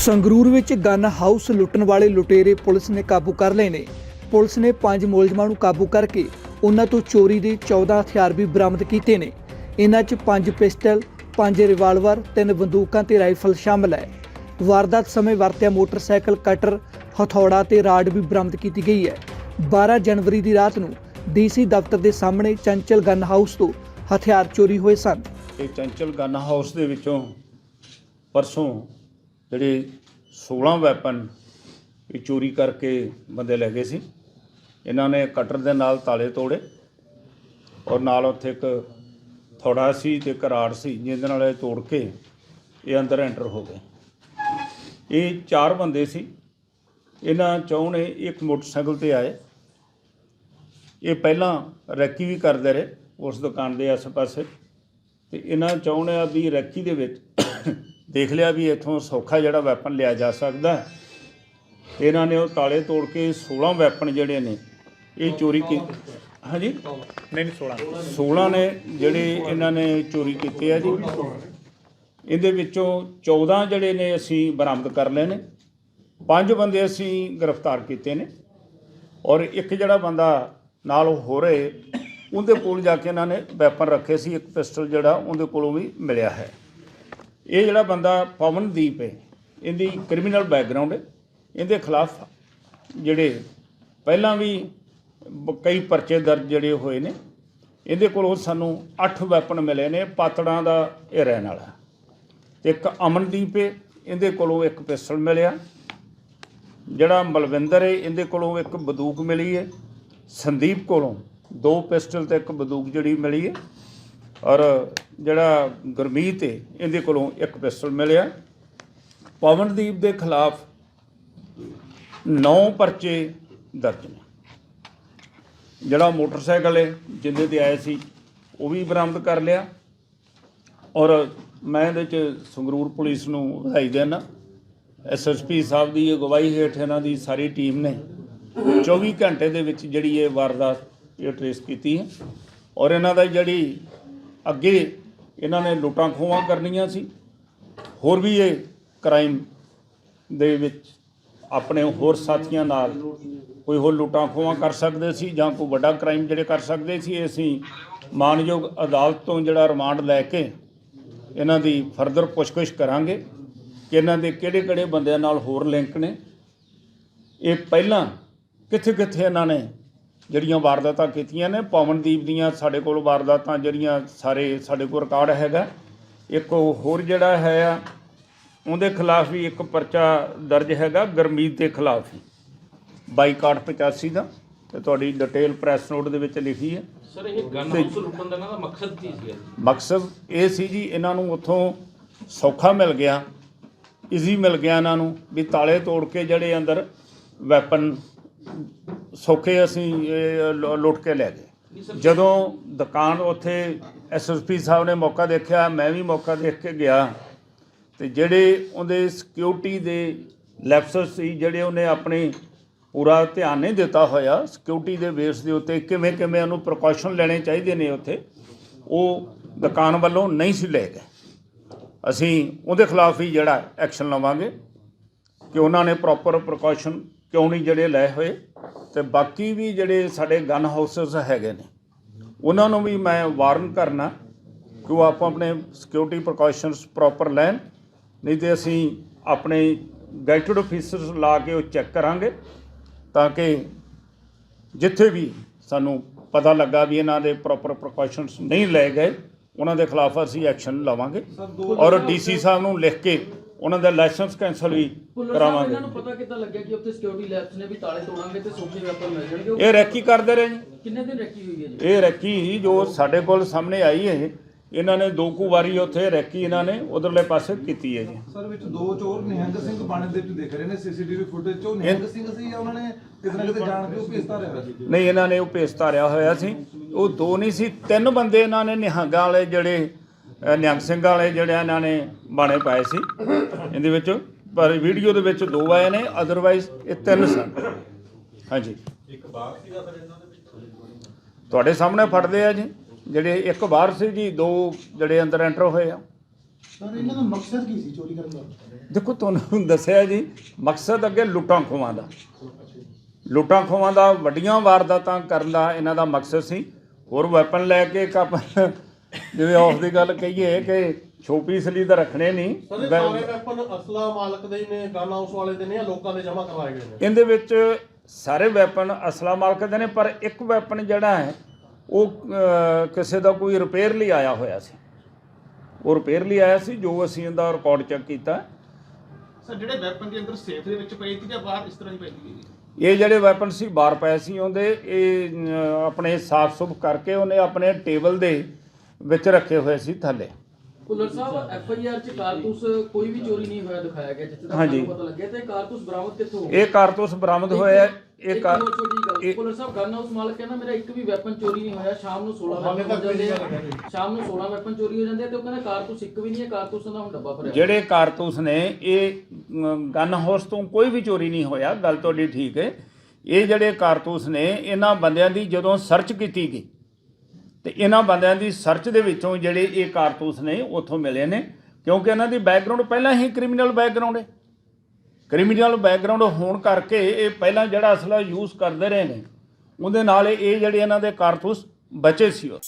ਸੰਗਰੂਰ ਵਿੱਚ gun house ਲੁੱਟਣ ਵਾਲੇ ਲੁਟੇਰੇ ਪੁਲਿਸ ਨੇ ਕਾਬੂ ਕਰ ਲਏ ਨੇ। ਪੁਲਿਸ ਨੇ ਪੰਜ ਮੁਲਜ਼ਮਾਂ ਨੂੰ ਕਾਬੂ ਕਰਕੇ ਉਹਨਾਂ ਤੋਂ ਚੋਰੀ ਦੇ 14 ਹਥਿਆਰ ਵੀ ਬਰਾਮਦ ਕੀਤੇ ਨੇ। ਇਹਨਾਂ 'ਚ ਪੰਜ ਪਿਸਟਲ, ਪੰਜ ਰਿਵਾਲਵਰ, ਤਿੰਨ ਬੰਦੂਕਾਂ ਤੇ ਰਾਈਫਲ ਸ਼ਾਮਲ ਹੈ। ਵਾਰਦਾਤ ਸਮੇਂ ਵਰਤਿਆ ਮੋਟਰਸਾਈਕਲ, ਕਟਰ, ਹਥੌੜਾ ਤੇ ਰਾਡ ਵੀ ਬਰਾਮਦ ਕੀਤੀ ਗਈ ਹੈ। 12 ਜਨਵਰੀ ਦੀ ਰਾਤ ਨੂੰ ਡੀਸੀ ਦਫ਼ਤਰ ਦੇ ਸਾਹਮਣੇ ਚੰਚਲ ਗਨ ਹਾਊਸ ਤੋਂ ਹਥਿਆਰ ਚੋਰੀ ਹੋਏ ਸਨ। ਇਹ ਚੰਚਲ ਗਨ ਹਾਊਸ ਦੇ ਵਿੱਚੋਂ ਪਰਸੋਂ ਜਿਹੜੇ 16 ਵੈਪਨ ਇਹ ਚੋਰੀ ਕਰਕੇ ਬੰਦੇ ਲੈ ਗਏ ਸੀ, ਇਹਨਾਂ ਨੇ ਕਟਰ ਦੇ ਨਾਲ ਤਾਲੇ ਤੋੜੇ ਔਰ ਨਾਲ ਉੱਥੇ ਇੱਕ ਥੋੜਾ ਸੀ ਤੇ ਕਰਾੜ ਸੀ, ਜਿਹਦੇ ਨਾਲ ਇਹ ਤੋੜ ਕੇ ਇਹ ਅੰਦਰ ਐਂਟਰ ਹੋ ਗਏ। ਇਹ ਚਾਰ ਬੰਦੇ ਸੀ। ਇਹਨਾਂ ਚੌਂ ਨੇ ਇੱਕ ਮੋਟਰਸਾਈਕਲ ਤੇ ਆਏ। ਇਹ ਪਹਿਲਾਂ ਰੈਕੀ ਵੀ ਕਰਦੇ ਰਹੇ ਉਸ ਦੁਕਾਨ ਦੇ ਆਸ-ਪਾਸੇ ਤੇ ਇਹਨਾਂ ਚਾਹੁੰਦੇ ਆ ਵੀ ਰੈਕੀ ਦੇ ਵਿੱਚ ਦੇਖ ਲਿਆ ਵੀ ਇੱਥੋਂ ਸੌਖਾ ਜਿਹੜਾ ਵੈਪਨ ਲਿਆ ਜਾ ਸਕਦਾ ਹੈ। ਇਹਨਾਂ ਨੇ ਉਹ ਤਾਲੇ ਤੋੜ ਕੇ 16 ਵੈਪਨ ਜਿਹੜੇ ਨੇ ਇਹ ਚੋਰੀ ਕੀ ਹਾਂਜੀ? ਨਹੀਂ ਨਹੀਂ 16 16 ਨੇ ਜਿਹੜੇ ਇਹਨਾਂ ਨੇ ਚੋਰੀ ਕੀਤੇ ਆ ਜੀ। ਇਹਦੇ ਵਿੱਚੋਂ 14 ਜਿਹੜੇ ਨੇ ਅਸੀਂ ਬਰਾਮਦ ਕਰ ਲਏ ਨੇ। ਪੰਜ ਬੰਦੇ ਅਸੀਂ ਗ੍ਰਿਫਤਾਰ ਕੀਤੇ ਨੇ। ਔਰ ਇੱਕ ਜਿਹੜਾ ਬੰਦਾ ਨਾਲ ਹੋ ਰਹੇ ਉਹਦੇ ਕੋਲ ਜਾ ਕੇ ਇਹਨਾਂ ਨੇ ਵੈਪਨ ਰੱਖੇ ਸੀ ਇੱਕ ਪਿਸਟਲ ਜਿਹੜਾ ਉਹਦੇ ਕੋਲੋਂ ਵੀ ਮਿਲਿਆ ਹੈ। ਇਹ ਜਿਹੜਾ ਬੰਦਾ ਪਵਨਦੀਪ ਹੈ, ਇਹਦੀ ਕ੍ਰਿਮੀਨਲ ਬੈਕਗ੍ਰਾਉਂਡ ਹੈ। ਇਹਦੇ ਖਿਲਾਫ ਜਿਹੜੇ ਪਹਿਲਾਂ ਵੀ ਕਈ ਪਰਚੇ ਦਰਜ ਜਿਹੜੇ ਹੋਏ ਨੇ। ਇਹਦੇ ਕੋਲੋਂ ਸਾਨੂੰ 8 ਵੈਪਨ ਮਿਲੇ ਨੇ, ਪਾਤੜਾਂ ਦਾ ਇਹ ਰਹਿਣ ਵਾਲਾ। ਇੱਕ ਅਮਨਦੀਪ ਹੈ, ਇਹਦੇ ਕੋਲੋਂ ਇੱਕ ਪਿਸਟਲ ਮਿਲਿਆ। ਜਿਹੜਾ ਮਲਵਿੰਦਰ ਹੈ, ਇਹਦੇ ਕੋਲੋਂ ਇੱਕ ਬੰਦੂਕ ਮਿਲੀ ਹੈ। ਸੰਦੀਪ ਕੋਲੋਂ ਦੋ ਪਿਸਟਲ ਤੇ ਇੱਕ ਬੰਦੂਕ ਜਿਹੜੀ ਮਿਲੀ ਹੈ। ਔਰ ਜਿਹੜਾ ਗੁਰਮੀਤ ਹੈ ਇਹਦੇ ਕੋਲੋਂ ਇੱਕ ਪਿਸਟਲ ਮਿਲਿਆ। ਪਵਨਦੀਪ ਦੇ ਖਿਲਾਫ 9 ਪਰਚੇ ਦਰਜ ਨੇ। ਜਿਹੜਾ ਮੋਟਰਸਾਈਕਲ ਹੈ ਜਿੰਦੇ ਤੇ ਆਏ ਸੀ, ਉਹ ਵੀ ਬਰਾਮਦ ਕਰ ਲਿਆ। ਔਰ ਮੈਂ ਇਹਦੇ ਚ ਸੰਗਰੂਰ ਪੁਲਿਸ ਨੂੰ ਵਧਾਈ ਦੇਣਾ ਐਸਐਸਪੀ ਸਾਹਿਬ ਦੀ ਅਗਵਾਈ ਹੇਠ ਇਹਨਾਂ ਦੀ ਸਾਰੀ ਟੀਮ ਨੇ 24 ਘੰਟੇ ਦੇ ਵਿੱਚ ਜਿਹੜੀ ਇਹ ਵਾਰਦਾਤ ਇਹ ਟ੍ਰੇਸ ਕੀਤੀ ਹੈ। ਔਰ ਇਹਨਾਂ ਦਾ ਜਿਹੜੀ ਅੱਗੇ ਇਹਨਾਂ ਨੇ ਲੁੱਟਾਂ ਖੋਹਾਂ ਕਰਨੀਆਂ ਸੀ। ਹੋਰ ਵੀ ਇਹ ਕ੍ਰਾਈਮ ਦੇ ਵਿੱਚ ਆਪਣੇ ਹੋਰ ਸਾਥੀਆਂ ਨਾਲ ਕੋਈ ਹੋਰ ਲੁੱਟਾਂ ਖੋਹਾਂ ਕਰ ਸਕਦੇ ਸੀ ਜਾਂ ਕੋਈ ਵੱਡਾ ਕ੍ਰਾਈਮ ਜਿਹੜੇ ਕਰ ਸਕਦੇ ਸੀ ਅਸੀਂ ਮਾਨਯੋਗ ਅਦਾਲਤ ਤੋਂ ਜਿਹੜਾ ਰਿਮਾਂਡ ਲੈ ਕੇ ਇਹਨਾਂ ਦੀ ਫਰਦਰ ਪੁੱਛਗਿੱਛ ਕਰਾਂਗੇ ਕਿ ਇਹਨਾਂ ਦੇ ਕਿਹੜੇ ਕਿਹੜੇ ਬੰਦਿਆਂ ਨਾਲ ਹੋਰ ਲਿੰਕ ਨੇ। ਇਹ ਪਹਿਲਾਂ ਕਿੱਥੇ ਕਿੱਥੇ ਇਹਨਾਂ ਨੇ ਜਿਹੜੀਆਂ ਵਾਰਦਾਤਾਂ ਕੀਤੀਆਂ ਨੇ ਪਵਨਦੀਪ ਦੀਆਂ ਸਾਡੇ ਕੋਲ ਵਾਰਦਾਤਾਂ ਜਿਹੜੀਆਂ ਸਾਰੇ ਸਾਡੇ ਕੋਲ ਰਿਕਾਰਡ ਹੈਗਾ। ਇੱਕ ਹੋਰ ਜਿਹੜਾ ਹੈ ਆ ਉਹਦੇ ਖਿਲਾਫ ਵੀ ਇੱਕ ਪਰਚਾ ਦਰਜ ਹੈਗਾ ਗਰਮੀਤ ਦੇ ਖਿਲਾਫ ਹੀ ਬਾਈਕਾਟ 85 ਦਾ ਤੇ ਤੁਹਾਡੀ ਡਿਟੇਲ ਪ੍ਰੈਸ ਨੋਟ ਦੇ ਵਿੱਚ ਲਿਖੀ ਹੈ। ਸਰ ਇਹ ਗਨ ਹਾਊਸ ਲੁੱਟਣ ਦਾ ਦਾ ਮਕਸਦ ਕੀ ਸੀ? ਮਕਸਦ ਇਹ ਸੀ ਜੀ ਇਹਨਾਂ ਨੂੰ ਉੱਥੋਂ ਸੌਖਾ ਮਿਲ ਗਿਆ ਈਜ਼ੀ ਮਿਲ ਗਿਆ ਇਹਨਾਂ ਨੂੰ ਵੀ ਤਾਲੇ ਤੋੜ ਕੇ ਜਿਹੜੇ ਅੰਦਰ ਵੈਪਨ ਸੌਖੇ ਅਸੀਂ ਇਹ ਲੁ- ਲੁੱਟ ਕੇ ਲੈ ਗਏ। ਜਦੋਂ ਦੁਕਾਨ ਉੱਥੇ ਐਸਐਸਪੀ ਸਾਹਿਬ ਨੇ ਮੌਕਾ ਦੇਖਿਆ, ਮੈਂ ਵੀ ਮੌਕਾ ਦੇਖ ਕੇ ਗਿਆ ਤੇ ਜਿਹੜੇ ਉਹਦੇ ਸਿਕਿਉਰਿਟੀ ਦੇ ਲੈਪਸਸ ਸੀ, ਜਿਹੜੇ ਉਹਨੇ ਆਪਣੇ ਪੂਰਾ ਧਿਆਨ ਨਹੀਂ ਦਿੱਤਾ ਹੋਇਆ ਸਿਕਿਉਰਿਟੀ ਦੇ ਬੇਸ ਦੇ ਉੱਤੇ ਕਿਵੇਂ ਕਿਵੇਂ ਉਹਨੂੰ ਪ੍ਰੀਕਾਸ਼ਨ ਲੈਣੇ ਚਾਹੀਦੇ ਨੇ ਉੱਥੇ, ਉਹ ਦੁਕਾਨ ਵੱਲੋਂ ਨਹੀਂ ਸੀ ਲਏ ਗਏ। ਅਸੀਂ ਉਹਦੇ ਖਿਲਾਫ ਹੀ ਜਿਹੜਾ ਐਕਸ਼ਨ ਲਵਾਂਗੇ ਕਿ ਉਹਨਾਂ ਨੇ ਪ੍ਰੋਪਰ ਪ੍ਰੀਕਾਸ਼ਨ ਕਿਉਂ ਨਹੀਂ ਜਿਹੜੇ ਲਏ ਹੋਏ? ਤੇ ਬਾਕੀ ਵੀ ਜਿਹੜੇ ਸਾਡੇ ਗਨ ਹਾਊਸਸ ਹੈਗੇ ਨੇ ਉਹਨਾਂ ਨੂੰ ਵੀ ਮੈਂ ਵਾਰਨ ਕਰਨਾ ਕਿ ਉਹ ਆਪੋ ਆਪਣੇ ਸਿਕਿਉਰਿਟੀ ਪ੍ਰੀਕਾਸ਼ਨਸ ਪ੍ਰੋਪਰ ਲੈਣ ਨਹੀਂ ਤੇ ਅਸੀਂ ਆਪਣੇ ਗਾਈਟਡ ਆਫੀਸਰਸ ਲਾ ਕੇ ਉਹ ਚੈੱਕ ਕਰਾਂਗੇ ਤਾਂ ਕਿ ਜਿੱਥੇ ਵੀ ਸਾਨੂੰ ਪਤਾ ਲੱਗਾ ਵੀ ਇਹਨਾਂ ਦੇ ਪ੍ਰੋਪਰ ਪ੍ਰੀਕਾਸ਼ਨਸ ਨਹੀਂ ਲਏ ਗਏ ਉਹਨਾਂ ਦੇ ਖਿਲਾਫ ਅਸੀਂ ਐਕਸ਼ਨ ਲਵਾਂਗੇ। ਔਰ ਡੀਸੀ ਸਾਹਿਬ ਨੂੰ ਲਿਖ ਕੇ ਉਹਨਾਂ ਦਾ ਲਾਇਸੈਂਸ ਕੈਂਸਲ ਵੀ ਕਰਾਵਾਂਗੇ। ਇਹਨਾਂ ਨੂੰ ਪਤਾ ਕਿੱਦਾਂ ਲੱਗਿਆ ਕਿ ਉੱਥੇ ਸਿਕਿਉਰਿਟੀ ਲੈਬਸ ਨੇ ਵੀ ਤਾਲੇ ਤੋੜਾਂਗੇ ਤੇ ਸੌਖੇ ਵੈਪਨ ਮਿਲ ਜਾਣਗੇ? ਇਹ ਰੈਕੀ ਕਰਦੇ ਰਹੇ ਜੀ ਕਿੰਨੇ ਦਿਨ ਰੱਖੀ ਹੋਈ ਹੈ ਜੀ? ਇਹ ਰੈਕੀ ਜੋ ਸਾਡੇ ਕੋਲ ਸਾਹਮਣੇ ਆਈ ਹੈ ਇਹਨਾਂ ਨੇ ਦੋ ਕੁ ਵਾਰੀ ਉੱਥੇ ਰੈਕੀ ਇਹਨਾਂ ਨੇ ਉਧਰਲੇ ਪਾਸੇ ਕੀਤੀ ਹੈ ਜੀ। ਸਰ ਵਿੱਚ ਦੋ ਚੋਰ ਨਿਹੰਗ ਸਿੰਘ ਬਾਣੇ ਦੇ ਵਿੱਚ ਦਿਖ ਰਹੇ ਨੇ ਸੀਸੀਟੀਵੀ ਫੁਟੇਜ ਚੋਂ। ਨਿਹੰਗ ਸਿੰਘ ਸੀ ਜਾਂ ਉਹਨਾਂ ਨੇ ਕਿਤੇ ਨਾ ਕਿਤੇ ਜਾਣ ਕੇ ਉਹ ਭੇਜਤਾ ਰਿਹਾ ਸੀ? ਨਹੀਂ ਇਹਨਾਂ ਨੇ ਉਹ ਭੇਸ ਧਾਰਿਆ ਹੋਇਆ ਸੀ। ਉਹ ਦੋ ਨਹੀਂ ਸੀ ਤਿੰਨ ਬੰਦੇ ਇਹਨਾਂ ਨੇ ਨਿਹੰਗਾਂ ਵਾਲੇ ਜਿਹੜੇ ਨਿਹੰਗ ਸਿੰਘ ਵਾਲੇ ਜਿਹੜੇ ਇਹਨਾਂ ਨੇ ਬਾਣੇ ਪਾਏ ਸੀ। ਇਹਦੇ ਵਿੱਚ ਪਰ ਵੀਡੀਓ ਦੇ ਵਿੱਚ ਦੋ ਆਏ ਨੇ ਅਦਰਵਾਈਜ਼ ਇਹ ਤਿੰਨ ਸਨ। ਹਾਂਜੀ। ਇੱਕ ਬਾਹਰ ਸੀਗਾ ਫਿਰ ਇਹਨਾਂ ਦੇ ਵਿੱਚ ਤੁਹਾਡੇ ਸਾਹਮਣੇ ਫੜਦੇ ਆ ਜੀ। ਜਿਹੜੇ ਇੱਕ ਬਾਹਰ ਸੀ ਜੀ ਦੋ ਜਿਹੜੇ ਅੰਦਰ ਐਂਟਰ ਹੋਏ ਆ। ਸਰ ਇਹਨਾਂ ਦਾ ਮਕਸਦ ਕੀ ਸੀ ਚੋਰੀ ਕਰਨ ਦਾ? ਦੇਖੋ ਤੁਹਾਨੂੰ ਦੱਸਿਆ ਜੀ ਮਕਸਦ ਅੱਗੇ ਲੁੱਟਾਂ ਖੋਹਾਂ ਦਾ। ਲੁੱਟਾਂ ਖੋਹਾਂ ਦਾ ਵੱਡੀਆਂ ਵਾਰਦਾਤਾਂ ਕਰਨ ਦਾ ਇਹਨਾਂ ਦਾ ਮਕਸਦ ਸੀ। ਹੋਰ ਵੈਪਨ ਲੈ ਕੇ ਇੱਕ ਆਪਾਂ ਜਿਵੇਂ ਆਫ ਦੀ ਗੱਲ ਕਹੀਏ ਕਿ ਛੋਪੀਸ ਲਈ ਤਾਂ ਰੱਖਣੇ ਨਹੀਂ। ਸਰ ਵੈਪਨ ਅਸਲਾ ਮਾਲਕ ਦੇ ਹੀ ਨੇ ਗਨ ਹਾਊਸ ਵਾਲੇ ਦੇ ਨੇ ਜਾਂ ਲੋਕਾਂ ਦੇ ਜਮ੍ਹਾਂ ਕਰਵਾਏ ਗਏ ਨੇ? ਇਹਦੇ ਵਿੱਚ ਸਾਰੇ ਵੈਪਨ ਅਸਲਾ ਮਾਲਕ ਦੇ ਨੇ ਪਰ ਇੱਕ ਵੈਪਨ ਜਿਹੜਾ ਹੈ ਉਹ ਅਹ, ਕਿਸੇ ਦਾ ਕੋਈ ਰਿਪੇਅਰ ਲਈ ਆਇਆ ਹੋਇਆ ਸੀ। ਉਹ ਰਿਪੇਅਰ ਲਈ ਆਇਆ ਸੀ ਜੋ ਅਸੀਂ ਇਹਦਾ ਰਿਕਾਰਡ ਚੈੱਕ ਕੀਤਾ। ਸਰ ਜਿਹੜੇ ਵੈਪਨ ਦੇ ਅੰਦਰ ਸੇਫ ਦੇ ਵਿੱਚ ਪਏ ਸੀ ਜਾਂ ਬਾਹਰ ਇਸ ਤਰ੍ਹਾਂ ਹੀ ਪਏ ਸੀ? ਇਹ ਜਿਹੜੇ ਵੈਪਨ ਸੀ ਬਾਹਰ ਪਏ ਸੀ ਉਹਦੇ ਇਹ ਅਹ, ਆਪਣੇ ਸਾਫ਼ ਸੁਫ ਕਰਕੇ ਉਹਨੇ ਆਪਣੇ ਟੇਬਲ ਦੇ ਵਿੱਚ ਰੱਖੇ ਹੋਏ ਸੀ ਥੱਲੇ Bhullar Sahib F I R ਚ ਕਾਰਤੂਸ ਕੋਈ ਵੀ ਚੋਰੀ ਨਹੀਂ ਹੋਇਆ ਦਿਖਾਇਆ ਗਿਆ ਜਿੱਥੇ ਤੱਕ। ਸਾਨੂੰ ਪਤਾ ਲੱਗਿਆ ਤੇ ਕਾਰਤੂਸ ਬਰਾਮਦ ਕਿੱਥੋਂ ਹੋਇਆ ਇਹ ਕਾਰਤੂਸ ਬਰਾਮਦ ਹੋਇਆ। ਇਹ ਭੁੱਲਰ ਸਾਹਿਬ ਗਨ ਹਾਊਸ ਮਾਲਕ ਕਹਿੰਦਾ ਮੇਰਾ ਇੱਕ ਵੀ ਵੈਪਨ ਚੋਰੀ ਨਹੀਂ ਹੋਇਆ ਸ਼ਾਮ ਨੂੰ 16 ਹਾਲੇ ਵੈਪਨ ਹੋ ਜਾਂਦੇ ਆ। ਸ਼ਾਮ ਨੂੰ 16 ਵੈਪਨ ਚੋਰੀ ਹੋ ਜਾਂਦੇ ਆ ਤੇ ਉਹ ਕਹਿੰਦਾ ਕਾਰਤੂਸ ਇੱਕ ਵੀ ਨਹੀਂ ਹੈ ਕਾਰਤੂਸਾਂ ਦਾ ਹੁਣ ਡੱਬਾ ਭਰਿਆ ਜਿਹੜੇ ਕਾਰਤੂਸ ਨੇ ਇਹ ਗਨ ਹਾਊਸ ਤੋਂ ਕੋਈ ਵੀ ਚੋਰੀ ਨਹੀਂ ਹੋਇਆ ਗੱਲ ਤੁਹਾਡੀ ਠੀਕ ਹੈ ਇਹ ਜਿਹੜੇ ਕਾਰਤੂਸ ਨੇ ਇਹਨਾਂ ਬੰਦਿਆਂ ਦੀ ਜਦੋਂ ਸਰਚ ਕੀਤੀ ਗਈ ਤੇ ਇਹਨਾਂ ਬੰਦਿਆਂ ਦੀ ਸਰਚ ਦੇ ਵਿੱਚੋਂ ਜਿਹੜੇ ਇਹ ਕਾਰਤੂਸ ਨੇ ਉੱਥੋਂ ਮਿਲੇ ਨੇ, ਕਿਉਂਕਿ ਇਹਨਾਂ ਦੀ ਬੈਕਗ੍ਰਾਉਂਡ ਪਹਿਲਾਂ ਹੀ ਕ੍ਰਿਮੀਨਲ ਬੈਕਗ੍ਰਾਉਂਡ ਹੈ ਕ੍ਰਿਮੀਨਲ ਬੈਕਗ੍ਰਾਉਂਡ ਹੋਣ ਕਰਕੇ ਇਹ ਪਹਿਲਾਂ ਜਿਹੜਾ ਅਸਲਾ ਯੂਜ਼ ਕਰਦੇ ਰਹੇ ਨੇ, ਉਹਦੇ ਨਾਲ ਇਹ ਜਿਹੜੇ ਇਹਨਾਂ ਦੇ ਕਾਰਤੂਸ ਬਚੇ ਸੀ ਉਹ।